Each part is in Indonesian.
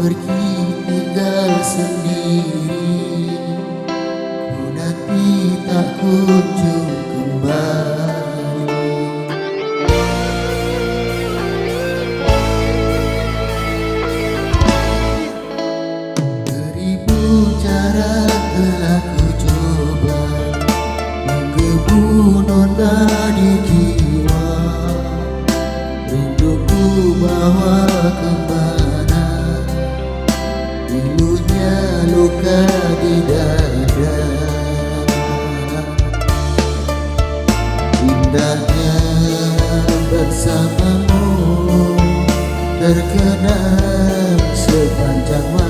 pergi tinggal sendiri. Ku nanti tak kunjung kembali. Beribu cara telah ku coba Menggebu nona di jiwa. Rinduku bawa kembali indahnya bersamamu terkenang sepanjang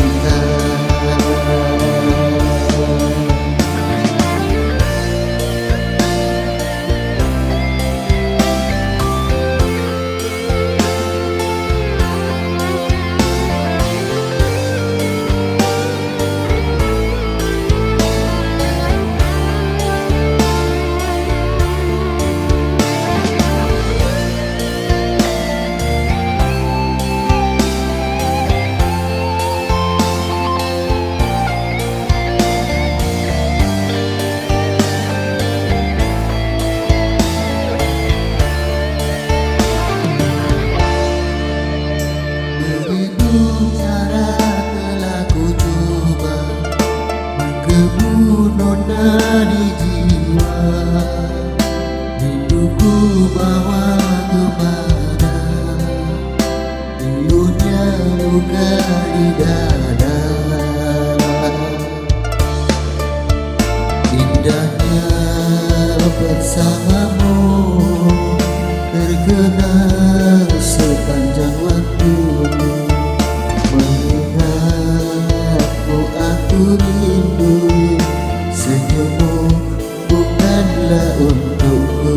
bukanlah untukku.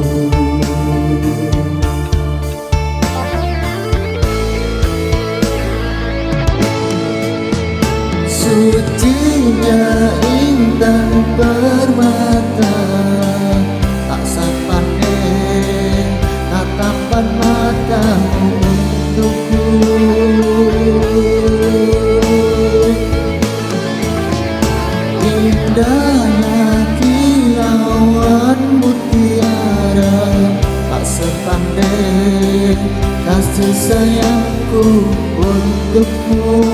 Sucinya intan permata Tak sepandai tatapan matamu untukku. Indahnya kasih sayangku untukmu